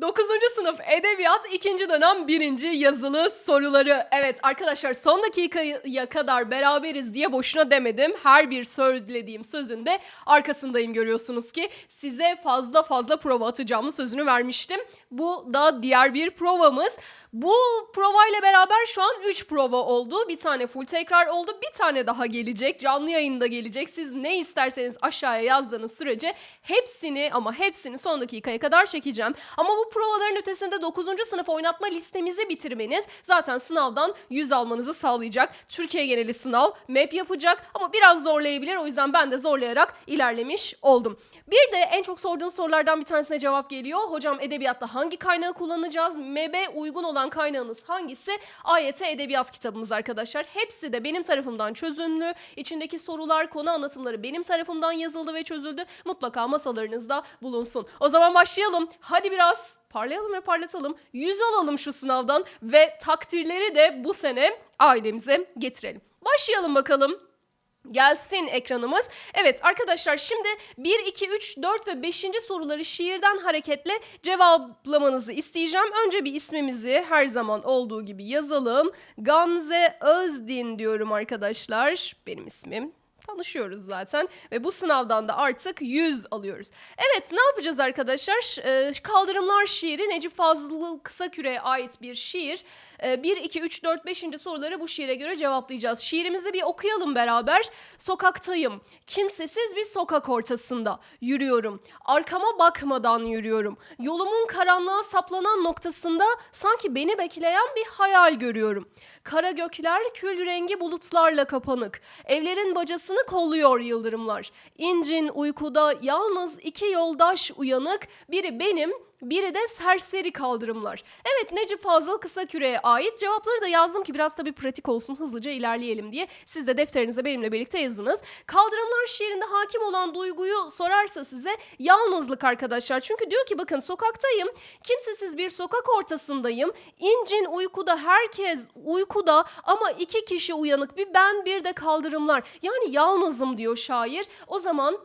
9. sınıf edebiyat 2. dönem 1. yazılı soruları. Evet arkadaşlar son dakikaya kadar beraberiz diye boşuna demedim. Her bir söylediğim sözün de arkasındayım görüyorsunuz ki. Size fazla fazla prova atacağımı sözünü vermiştim. Bu da diğer bir provamız. Bu provayla beraber şu an 3 prova oldu. Bir tane full tekrar oldu. Bir tane daha gelecek. Canlı yayında gelecek. Siz ne isterseniz aşağıya yazdığınız sürece hepsini ama hepsini son dakikaya kadar çekeceğim. Ama bu provaların ötesinde 9. sınıf oynatma listemizi bitirmeniz zaten sınavdan 100 almanızı sağlayacak. Türkiye geneli sınav, map yapacak ama biraz zorlayabilir. O yüzden ben de zorlayarak ilerlemiş oldum. Bir de en çok sorduğunuz sorulardan bir tanesine cevap geliyor. Hocam edebiyatta hangi kaynağı kullanacağız? MEB'e uygun olan kaynağınız hangisi? AYT Edebiyat kitabımız arkadaşlar. Hepsi de benim tarafımdan çözümlü. İçindeki sorular, konu anlatımları benim tarafımdan yazıldı ve çözüldü. Mutlaka masalarınızda bulunsun. O zaman başlayalım. Hadi biraz parlayalım ve parlatalım. Yüz alalım şu sınavdan ve takdirleri de bu sene ailemize getirelim. Başlayalım bakalım. Gelsin ekranımız. Evet arkadaşlar şimdi 1, 2, 3, 4 ve 5. soruları şiirden hareketle cevaplamanızı isteyeceğim. Önce bir ismimizi her zaman olduğu gibi yazalım. Gamze Özdin diyorum arkadaşlar. Benim ismim. Tanışıyoruz zaten ve bu sınavdan da artık 100 alıyoruz. Evet ne yapacağız arkadaşlar? Ee, Kaldırımlar şiiri Necip Fazıl Kısaküre'ye ait bir şiir. Ee, 1, 2, 3, 4, 5. soruları bu şiire göre cevaplayacağız. Şiirimizi bir okuyalım beraber. Sokaktayım. Kimsesiz bir sokak ortasında yürüyorum. Arkama bakmadan yürüyorum. Yolumun karanlığa saplanan noktasında sanki beni bekleyen bir hayal görüyorum. Kara gökler kül rengi bulutlarla kapanık. Evlerin bacasını kolluyor yıldırımlar. İncin uykuda yalnız iki yoldaş uyanık. Biri benim, biri de serseri kaldırımlar. Evet Necip Fazıl Kısaküre'ye ait cevapları da yazdım ki biraz tabii pratik olsun hızlıca ilerleyelim diye. Siz de defterinize benimle birlikte yazınız. Kaldırımlar şiirinde hakim olan duyguyu sorarsa size yalnızlık arkadaşlar. Çünkü diyor ki bakın sokaktayım, kimsesiz bir sokak ortasındayım. İncin uykuda herkes uykuda ama iki kişi uyanık bir ben bir de kaldırımlar. Yani yalnızım diyor şair. O zaman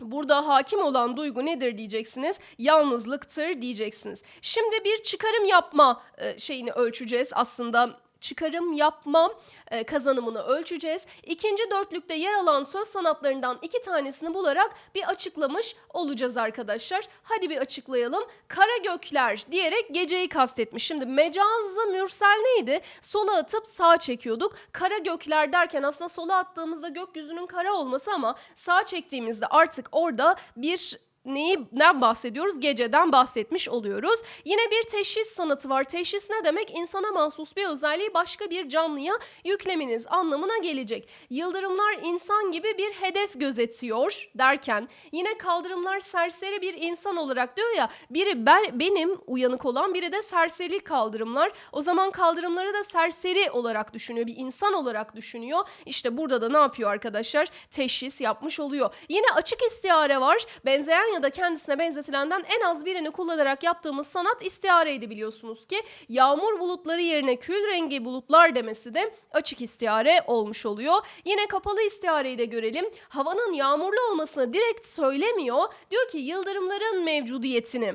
Burada hakim olan duygu nedir diyeceksiniz? Yalnızlıktır diyeceksiniz. Şimdi bir çıkarım yapma e, şeyini ölçeceğiz aslında. Çıkarım yapma e, kazanımını ölçeceğiz. İkinci dörtlükte yer alan söz sanatlarından iki tanesini bularak bir açıklamış olacağız arkadaşlar. Hadi bir açıklayalım. Kara gökler diyerek geceyi kastetmiş. Şimdi mecazı mürsel neydi? Sola atıp sağa çekiyorduk. Kara gökler derken aslında sola attığımızda gökyüzünün kara olması ama sağa çektiğimizde artık orada bir neyden bahsediyoruz? Geceden bahsetmiş oluyoruz. Yine bir teşhis sanatı var. Teşhis ne demek? İnsana mahsus bir özelliği başka bir canlıya yüklemeniz anlamına gelecek. Yıldırımlar insan gibi bir hedef gözetiyor derken yine kaldırımlar serseri bir insan olarak diyor ya biri ben, benim uyanık olan biri de serseri kaldırımlar. O zaman kaldırımları da serseri olarak düşünüyor. Bir insan olarak düşünüyor. İşte burada da ne yapıyor arkadaşlar? Teşhis yapmış oluyor. Yine açık istiyare var. Benzeyen ya da kendisine benzetilenden en az birini kullanarak yaptığımız sanat istiareydi biliyorsunuz ki. Yağmur bulutları yerine kül rengi bulutlar demesi de açık istiyare olmuş oluyor. Yine kapalı istiareyi de görelim. Havanın yağmurlu olmasını direkt söylemiyor. Diyor ki yıldırımların mevcudiyetini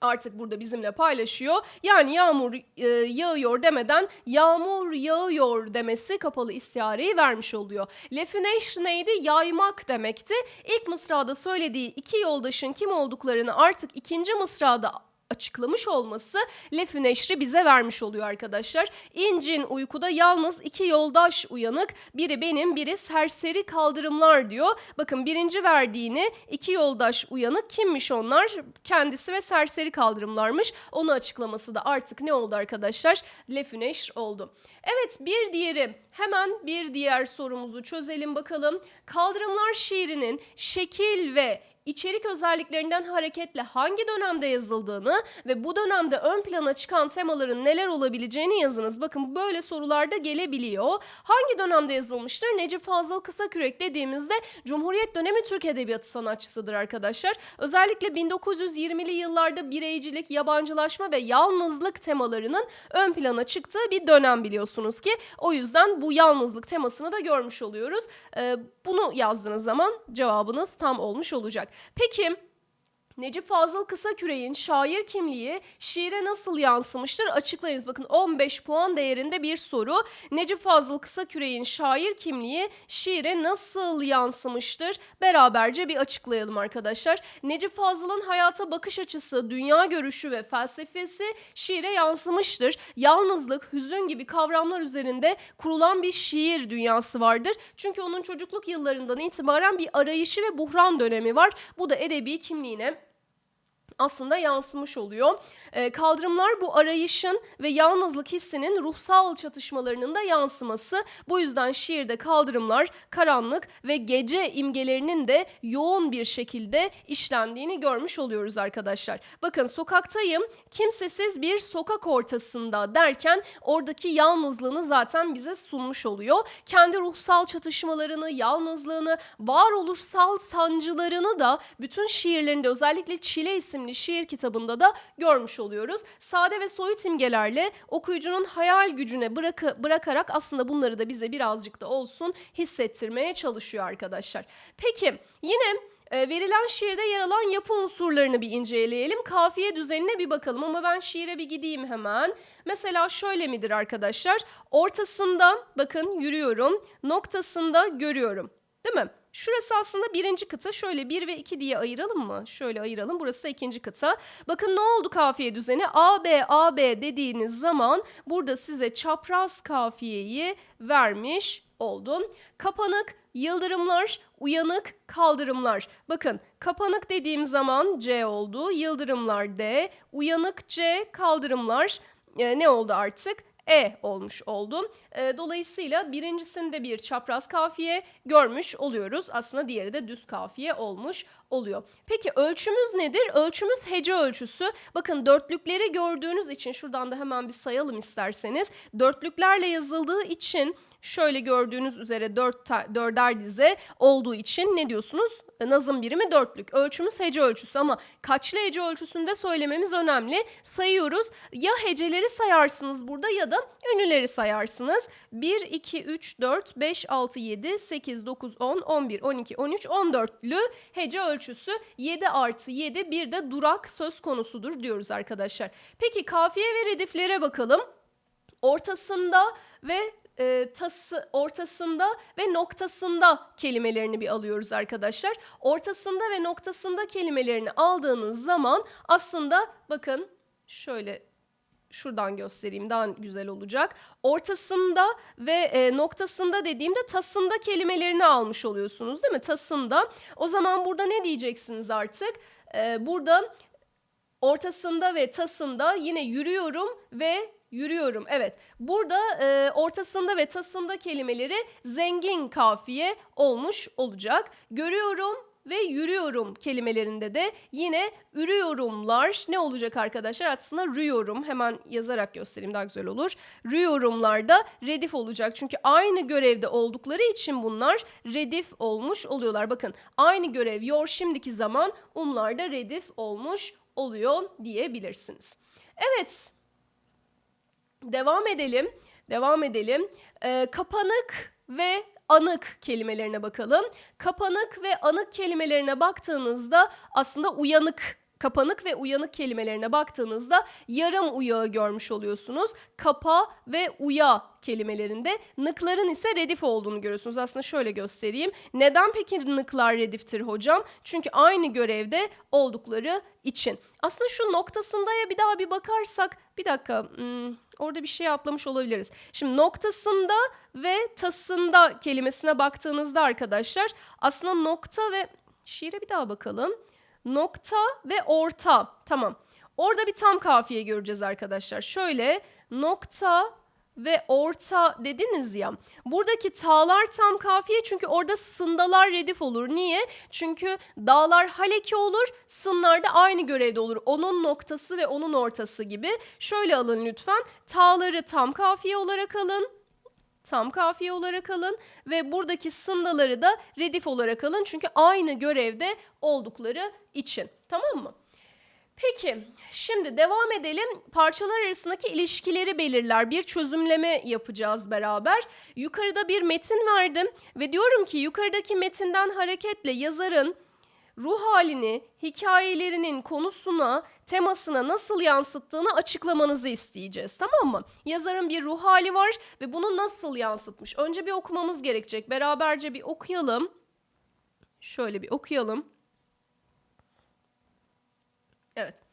artık burada bizimle paylaşıyor. Yani yağmur e, yağıyor demeden yağmur yağıyor demesi kapalı istiareyi vermiş oluyor. Lefüneş neydi? Yaymak demekti. İlk mısrada söylediği iki yoldaşın kim olduklarını artık ikinci mısrada açıklamış olması Lefü Neşri bize vermiş oluyor arkadaşlar. İncin uykuda yalnız iki yoldaş uyanık. Biri benim, biri serseri kaldırımlar diyor. Bakın birinci verdiğini iki yoldaş uyanık kimmiş onlar? Kendisi ve serseri kaldırımlarmış. Onu açıklaması da artık ne oldu arkadaşlar? Lefü Neşr oldu. Evet bir diğeri hemen bir diğer sorumuzu çözelim bakalım. Kaldırımlar şiirinin şekil ve içerik özelliklerinden hareketle hangi dönemde yazıldığını ve bu dönemde ön plana çıkan temaların neler olabileceğini yazınız. Bakın böyle sorularda gelebiliyor. Hangi dönemde yazılmıştır? Necip Fazıl Kısakürek dediğimizde Cumhuriyet dönemi Türk Edebiyatı sanatçısıdır arkadaşlar. Özellikle 1920'li yıllarda bireycilik, yabancılaşma ve yalnızlık temalarının ön plana çıktığı bir dönem biliyorsunuz ki. O yüzden bu yalnızlık temasını da görmüş oluyoruz. Ee, bunu yazdığınız zaman cevabınız tam olmuş olacak. Peki Necip Fazıl Kısaküre'nin şair kimliği şiire nasıl yansımıştır? Açıklarız. Bakın 15 puan değerinde bir soru. Necip Fazıl Kısaküre'nin şair kimliği şiire nasıl yansımıştır? Beraberce bir açıklayalım arkadaşlar. Necip Fazıl'ın hayata bakış açısı, dünya görüşü ve felsefesi şiire yansımıştır. Yalnızlık, hüzün gibi kavramlar üzerinde kurulan bir şiir dünyası vardır. Çünkü onun çocukluk yıllarından itibaren bir arayışı ve buhran dönemi var. Bu da edebi kimliğine aslında yansımış oluyor. Ee, kaldırımlar bu arayışın ve yalnızlık hissinin ruhsal çatışmalarının da yansıması. Bu yüzden şiirde kaldırımlar, karanlık ve gece imgelerinin de yoğun bir şekilde işlendiğini görmüş oluyoruz arkadaşlar. Bakın sokaktayım, kimsesiz bir sokak ortasında derken oradaki yalnızlığını zaten bize sunmuş oluyor. Kendi ruhsal çatışmalarını, yalnızlığını, varoluşsal sancılarını da bütün şiirlerinde özellikle Çile isimli şiir kitabında da görmüş oluyoruz. Sade ve soyut imgelerle okuyucunun hayal gücüne bırakı, bırakarak aslında bunları da bize birazcık da olsun hissettirmeye çalışıyor arkadaşlar. Peki yine e, verilen şiirde yer alan yapı unsurlarını bir inceleyelim. Kafiye düzenine bir bakalım ama ben şiire bir gideyim hemen. Mesela şöyle midir arkadaşlar? Ortasında bakın yürüyorum, noktasında görüyorum. Değil mi? Şurası aslında birinci kıta. Şöyle 1 ve 2 diye ayıralım mı? Şöyle ayıralım. Burası da ikinci kıta. Bakın ne oldu kafiye düzeni? AB, AB dediğiniz zaman burada size çapraz kafiyeyi vermiş oldum. Kapanık, yıldırımlar, uyanık, kaldırımlar. Bakın kapanık dediğim zaman C oldu. Yıldırımlar D, uyanık C, kaldırımlar e, ne oldu artık? E olmuş oldu. E, dolayısıyla birincisinde bir çapraz kafiye görmüş oluyoruz. Aslında diğeri de düz kafiye olmuş oluyor. Peki ölçümüz nedir? Ölçümüz hece ölçüsü. Bakın dörtlükleri gördüğünüz için şuradan da hemen bir sayalım isterseniz. Dörtlüklerle yazıldığı için şöyle gördüğünüz üzere dört dörder dize olduğu için ne diyorsunuz? Nazım birimi dörtlük. Ölçümüz hece ölçüsü ama kaçlı hece ölçüsünde söylememiz önemli. Sayıyoruz. Ya heceleri sayarsınız burada ya da ünlüleri sayarsınız. 1, 2, 3, 4, 5, 6, 7, 8, 9, 10, 11, 12, 13, 14'lü hece ölçüsü 7 artı 7 bir de durak söz konusudur diyoruz arkadaşlar. Peki kafiye ve rediflere bakalım. Ortasında ve e, tası ortasında ve noktasında kelimelerini bir alıyoruz arkadaşlar. Ortasında ve noktasında kelimelerini aldığınız zaman aslında bakın şöyle şuradan göstereyim daha güzel olacak. Ortasında ve e, noktasında dediğimde tasında kelimelerini almış oluyorsunuz değil mi? Tasında. O zaman burada ne diyeceksiniz artık? E, burada ortasında ve tasında yine yürüyorum ve yürüyorum. Evet. Burada e, ortasında ve tasında kelimeleri zengin kafiye olmuş olacak. Görüyorum ve yürüyorum kelimelerinde de yine ürüyorumlar ne olacak arkadaşlar? Aslında rüyorum. Hemen yazarak göstereyim daha güzel olur. Rüyorumlarda redif olacak. Çünkü aynı görevde oldukları için bunlar redif olmuş oluyorlar. Bakın aynı görev yor şimdiki zaman umlarda redif olmuş oluyor diyebilirsiniz. Evet Devam edelim. Devam edelim. Ee, kapanık ve anık kelimelerine bakalım. Kapanık ve anık kelimelerine baktığınızda aslında uyanık kapanık ve uyanık kelimelerine baktığınızda yarım uyağı görmüş oluyorsunuz. Kapa ve uya kelimelerinde nıkların ise redif olduğunu görüyorsunuz. Aslında şöyle göstereyim. Neden peki nıklar rediftir hocam? Çünkü aynı görevde oldukları için. Aslında şu noktasındaya bir daha bir bakarsak bir dakika hmm, orada bir şey atlamış olabiliriz. Şimdi noktasında ve tasında kelimesine baktığınızda arkadaşlar aslında nokta ve şiire bir daha bakalım. Nokta ve orta. Tamam. Orada bir tam kafiye göreceğiz arkadaşlar. Şöyle nokta ve orta dediniz ya. Buradaki ta'lar tam kafiye çünkü orada sındalar redif olur. Niye? Çünkü dağlar haleki olur, sınlar da aynı görevde olur. Onun noktası ve onun ortası gibi. Şöyle alın lütfen. Ta'ları tam kafiye olarak alın tam kafiye olarak alın ve buradaki sındaları da redif olarak alın. Çünkü aynı görevde oldukları için. Tamam mı? Peki şimdi devam edelim. Parçalar arasındaki ilişkileri belirler. Bir çözümleme yapacağız beraber. Yukarıda bir metin verdim ve diyorum ki yukarıdaki metinden hareketle yazarın ruh halini hikayelerinin konusuna, temasına nasıl yansıttığını açıklamanızı isteyeceğiz. Tamam mı? Yazarın bir ruh hali var ve bunu nasıl yansıtmış? Önce bir okumamız gerekecek. Beraberce bir okuyalım. Şöyle bir okuyalım. Evet.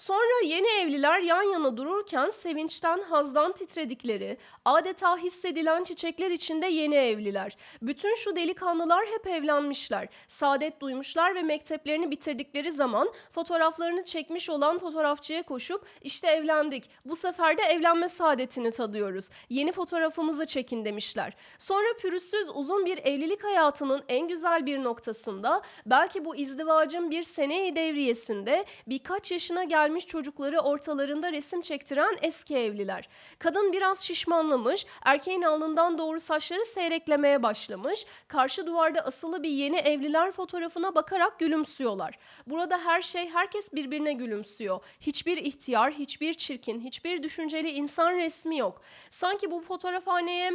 Sonra yeni evliler yan yana dururken sevinçten, hazdan titredikleri, adeta hissedilen çiçekler içinde yeni evliler. Bütün şu delikanlılar hep evlenmişler. Saadet duymuşlar ve mekteplerini bitirdikleri zaman fotoğraflarını çekmiş olan fotoğrafçıya koşup işte evlendik. Bu sefer de evlenme saadetini tadıyoruz. Yeni fotoğrafımızı çekin demişler. Sonra pürüzsüz uzun bir evlilik hayatının en güzel bir noktasında belki bu izdivacın bir seneyi devriyesinde birkaç yaşına gelmiş çocukları ortalarında resim çektiren eski evliler. Kadın biraz şişmanlamış, erkeğin alnından doğru saçları seyreklemeye başlamış. Karşı duvarda asılı bir yeni evliler fotoğrafına bakarak gülümsüyorlar. Burada her şey, herkes birbirine gülümsüyor. Hiçbir ihtiyar, hiçbir çirkin, hiçbir düşünceli insan resmi yok. Sanki bu fotoğrafhaneye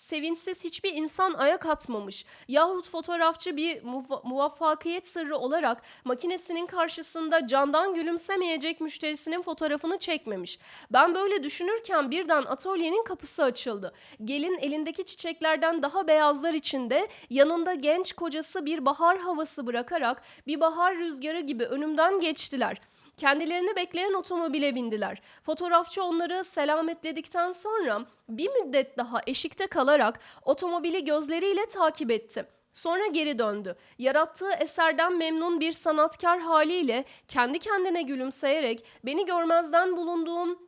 sevinçsiz hiçbir insan ayak atmamış. Yahut fotoğrafçı bir muva- muvaffakiyet sırrı olarak makinesinin karşısında candan gülümsemeyecek müşterisinin fotoğrafını çekmemiş. Ben böyle düşünürken birden atölyenin kapısı açıldı. Gelin elindeki çiçeklerden daha beyazlar içinde yanında genç kocası bir bahar havası bırakarak bir bahar rüzgarı gibi önümden geçtiler. Kendilerini bekleyen otomobile bindiler. Fotoğrafçı onları selametledikten sonra bir müddet daha eşikte kalarak otomobili gözleriyle takip etti. Sonra geri döndü. Yarattığı eserden memnun bir sanatkar haliyle kendi kendine gülümseyerek beni görmezden bulunduğum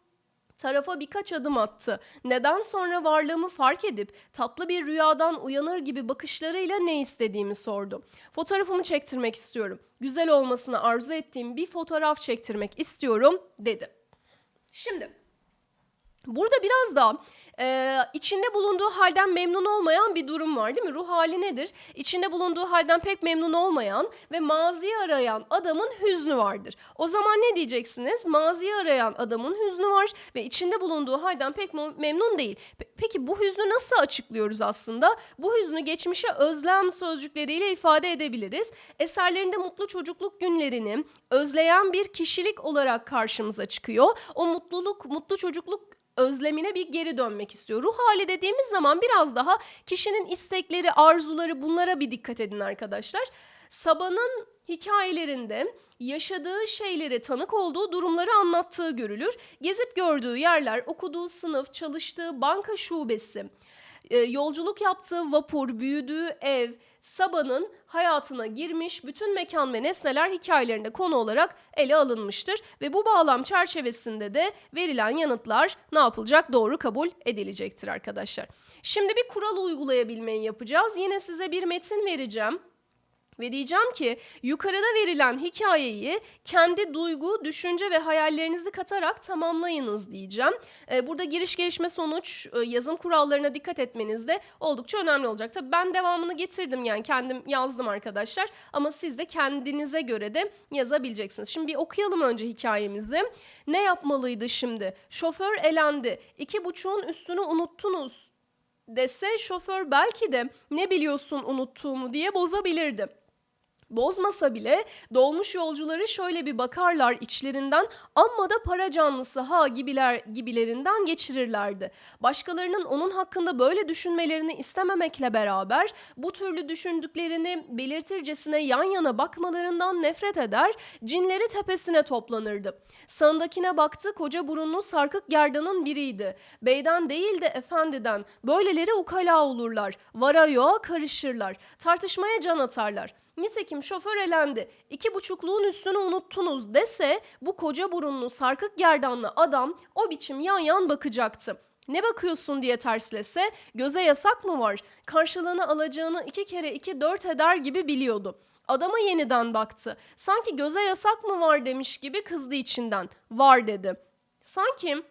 tarafa birkaç adım attı. Neden sonra varlığımı fark edip tatlı bir rüyadan uyanır gibi bakışlarıyla ne istediğimi sordu. Fotoğrafımı çektirmek istiyorum. Güzel olmasını arzu ettiğim bir fotoğraf çektirmek istiyorum dedi. Şimdi Burada biraz da e, içinde bulunduğu halden memnun olmayan bir durum var değil mi? Ruh hali nedir? İçinde bulunduğu halden pek memnun olmayan ve maziyi arayan adamın hüznü vardır. O zaman ne diyeceksiniz? Maziyi arayan adamın hüznü var ve içinde bulunduğu halden pek memnun değil. Pe- Peki bu hüznü nasıl açıklıyoruz aslında? Bu hüznü geçmişe özlem sözcükleriyle ifade edebiliriz. Eserlerinde mutlu çocukluk günlerini özleyen bir kişilik olarak karşımıza çıkıyor. O mutluluk, mutlu çocukluk özlemine bir geri dönmek istiyor. Ruh hali dediğimiz zaman biraz daha kişinin istekleri, arzuları bunlara bir dikkat edin arkadaşlar. Sabah'ın hikayelerinde yaşadığı şeylere tanık olduğu durumları anlattığı görülür. Gezip gördüğü yerler, okuduğu sınıf, çalıştığı banka şubesi, e, yolculuk yaptığı vapur, büyüdüğü ev, Sabah'ın hayatına girmiş bütün mekan ve nesneler hikayelerinde konu olarak ele alınmıştır ve bu bağlam çerçevesinde de verilen yanıtlar ne yapılacak? Doğru kabul edilecektir arkadaşlar. Şimdi bir kural uygulayabilmeyi yapacağız. Yine size bir metin vereceğim. Ve diyeceğim ki yukarıda verilen hikayeyi kendi duygu, düşünce ve hayallerinizi katarak tamamlayınız diyeceğim. Ee, burada giriş gelişme sonuç e, yazım kurallarına dikkat etmeniz de oldukça önemli olacak. Tabii ben devamını getirdim yani kendim yazdım arkadaşlar. Ama siz de kendinize göre de yazabileceksiniz. Şimdi bir okuyalım önce hikayemizi. Ne yapmalıydı şimdi? Şoför elendi. İki buçuğun üstünü unuttunuz dese şoför belki de ne biliyorsun unuttuğumu diye bozabilirdi. Bozmasa bile dolmuş yolcuları şöyle bir bakarlar içlerinden amma da para canlısı ha gibiler gibilerinden geçirirlerdi. Başkalarının onun hakkında böyle düşünmelerini istememekle beraber bu türlü düşündüklerini belirtircesine yan yana bakmalarından nefret eder, cinleri tepesine toplanırdı. Sağındakine baktı koca burunlu sarkık gerdanın biriydi. Beyden değil de efendiden böyleleri ukala olurlar, vara yoğa karışırlar, tartışmaya can atarlar. Nitekim şoför elendi. İki buçukluğun üstünü unuttunuz dese bu koca burunlu sarkık gerdanlı adam o biçim yan yan bakacaktı. Ne bakıyorsun diye terslese göze yasak mı var? Karşılığını alacağını iki kere iki dört eder gibi biliyordu. Adama yeniden baktı. Sanki göze yasak mı var demiş gibi kızdı içinden. Var dedi. Sanki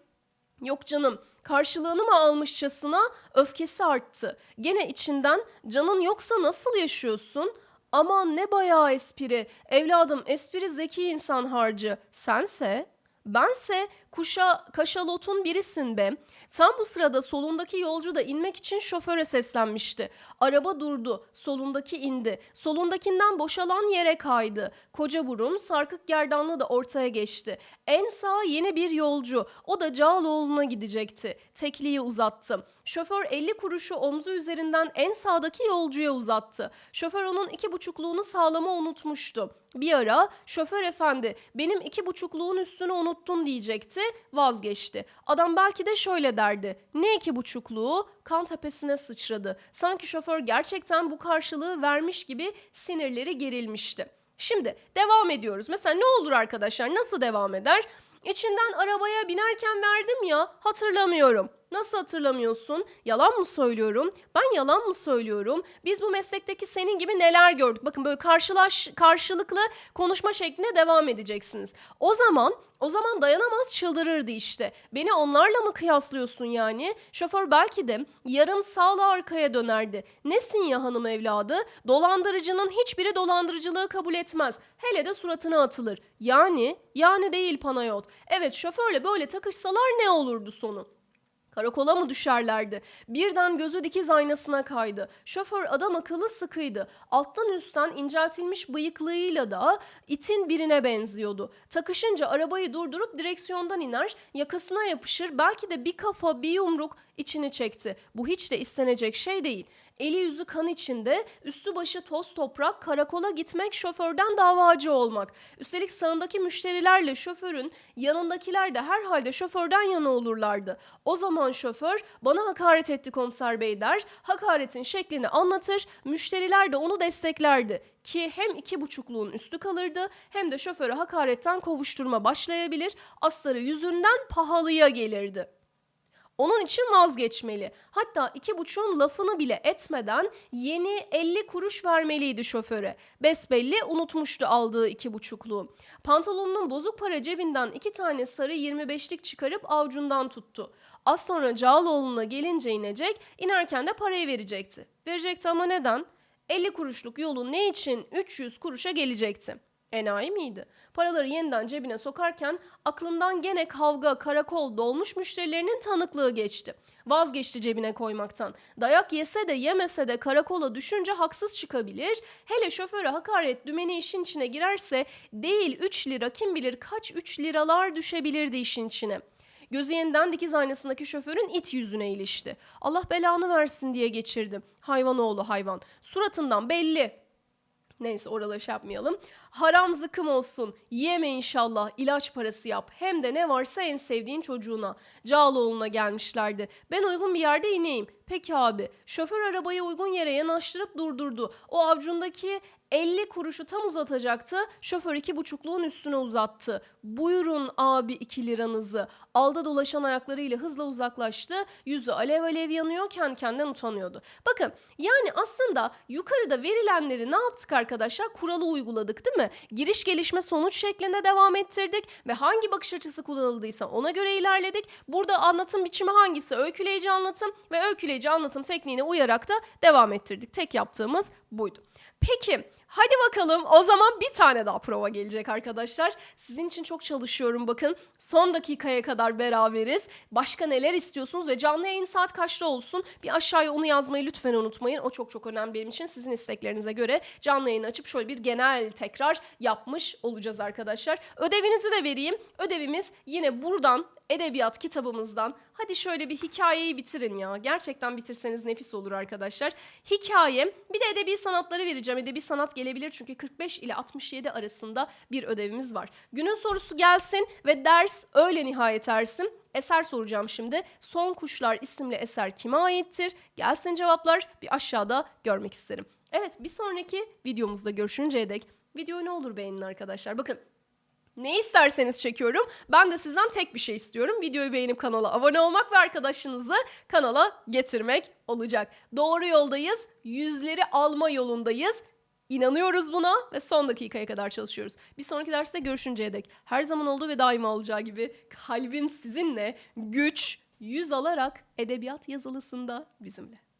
Yok canım karşılığını mı almışçasına öfkesi arttı. Gene içinden canın yoksa nasıl yaşıyorsun? Aman ne bayağı espri. Evladım espri zeki insan harcı. Sense? Bense kuşa kaşalotun birisin be. Tam bu sırada solundaki yolcu da inmek için şoföre seslenmişti. Araba durdu. Solundaki indi. Solundakinden boşalan yere kaydı. Koca burun sarkık gerdanlı da ortaya geçti. En sağ yeni bir yolcu. O da Cağaloğlu'na gidecekti. Tekliği uzattı. Şoför 50 kuruşu omzu üzerinden en sağdaki yolcuya uzattı. Şoför onun iki buçukluğunu sağlama unutmuştu. Bir ara şoför efendi benim iki buçukluğun üstünü unuttun diyecekti vazgeçti. Adam belki de şöyle derdi. Ne iki buçukluğu? Kan tepesine sıçradı. Sanki şoför gerçekten bu karşılığı vermiş gibi sinirleri gerilmişti. Şimdi devam ediyoruz. Mesela ne olur arkadaşlar nasıl devam eder? İçinden arabaya binerken verdim ya hatırlamıyorum. Nasıl hatırlamıyorsun? Yalan mı söylüyorum? Ben yalan mı söylüyorum? Biz bu meslekteki senin gibi neler gördük? Bakın böyle karşılaş karşılıklı konuşma şekline devam edeceksiniz. O zaman o zaman dayanamaz çıldırırdı işte. Beni onlarla mı kıyaslıyorsun yani? Şoför belki de yarım sağla arkaya dönerdi. Nesin ya hanım evladı? Dolandırıcının hiçbiri dolandırıcılığı kabul etmez. Hele de suratına atılır. Yani, yani değil Panayot. Evet şoförle böyle takışsalar ne olurdu sonu? Karakola mı düşerlerdi? Birden gözü dikiz aynasına kaydı. Şoför adam akıllı sıkıydı. Alttan üstten inceltilmiş bıyıklığıyla da itin birine benziyordu. Takışınca arabayı durdurup direksiyondan iner, yakasına yapışır, belki de bir kafa bir yumruk içini çekti. Bu hiç de istenecek şey değil. Eli yüzü kan içinde, üstü başı toz toprak, karakola gitmek, şoförden davacı olmak. Üstelik sağındaki müşterilerle şoförün, yanındakiler de herhalde şoförden yana olurlardı. O zaman şoför bana hakaret etti komiser bey der, hakaretin şeklini anlatır, müşteriler de onu desteklerdi. Ki hem iki buçukluğun üstü kalırdı hem de şoföre hakaretten kovuşturma başlayabilir, astarı yüzünden pahalıya gelirdi. Onun için vazgeçmeli. Hatta iki buçuğun lafını bile etmeden yeni 50 kuruş vermeliydi şoföre. Besbelli unutmuştu aldığı iki buçukluğu. Pantolonunun bozuk para cebinden iki tane sarı 25'lik çıkarıp avucundan tuttu. Az sonra Cağaloğlu'na gelince inecek, inerken de parayı verecekti. Verecekti ama neden? 50 kuruşluk yolu ne için 300 kuruşa gelecekti? Enayi miydi? Paraları yeniden cebine sokarken aklından gene kavga, karakol, dolmuş müşterilerinin tanıklığı geçti. Vazgeçti cebine koymaktan. Dayak yese de yemese de karakola düşünce haksız çıkabilir. Hele şoföre hakaret dümeni işin içine girerse değil 3 lira kim bilir kaç 3 liralar düşebilirdi işin içine. Gözü yeniden dikiz aynasındaki şoförün it yüzüne ilişti. Allah belanı versin diye geçirdi. Hayvan oğlu hayvan. Suratından belli. Neyse oraları şey yapmayalım. Haram zıkkım olsun. Yeme inşallah. ilaç parası yap. Hem de ne varsa en sevdiğin çocuğuna. Cağaloğlu'na gelmişlerdi. Ben uygun bir yerde ineyim. Peki abi. Şoför arabayı uygun yere yanaştırıp durdurdu. O avcundaki 50 kuruşu tam uzatacaktı. Şoför iki buçukluğun üstüne uzattı. Buyurun abi 2 liranızı. Alda dolaşan ayaklarıyla hızla uzaklaştı. Yüzü alev alev yanıyor. Kendi kendinden utanıyordu. Bakın yani aslında yukarıda verilenleri ne yaptık arkadaşlar? Kuralı uyguladık değil mi? Giriş gelişme sonuç şeklinde devam ettirdik ve hangi bakış açısı kullanıldıysa ona göre ilerledik. Burada anlatım biçimi hangisi? Öyküleyici anlatım ve öyküleyici anlatım tekniğine uyarak da devam ettirdik. Tek yaptığımız buydu. Peki hadi bakalım o zaman bir tane daha prova gelecek arkadaşlar. Sizin için çok çalışıyorum bakın. Son dakikaya kadar beraberiz. Başka neler istiyorsunuz ve canlı yayın saat kaçta olsun? Bir aşağıya onu yazmayı lütfen unutmayın. O çok çok önemli benim için. Sizin isteklerinize göre canlı yayın açıp şöyle bir genel tekrar yapmış olacağız arkadaşlar. Ödevinizi de vereyim. Ödevimiz yine buradan edebiyat kitabımızdan hadi şöyle bir hikayeyi bitirin ya. Gerçekten bitirseniz nefis olur arkadaşlar. Hikaye bir de edebi sanatları vereceğim. Edebi sanat gelebilir çünkü 45 ile 67 arasında bir ödevimiz var. Günün sorusu gelsin ve ders öyle nihayet ersin. Eser soracağım şimdi. Son Kuşlar isimli eser kime aittir? Gelsin cevaplar bir aşağıda görmek isterim. Evet bir sonraki videomuzda görüşünceye dek videoyu ne olur beğenin arkadaşlar. Bakın ne isterseniz çekiyorum. Ben de sizden tek bir şey istiyorum. Videoyu beğenip kanala abone olmak ve arkadaşınızı kanala getirmek olacak. Doğru yoldayız. Yüzleri alma yolundayız. İnanıyoruz buna ve son dakikaya kadar çalışıyoruz. Bir sonraki derste görüşünceye dek her zaman olduğu ve daima olacağı gibi kalbim sizinle güç yüz alarak edebiyat yazılısında bizimle.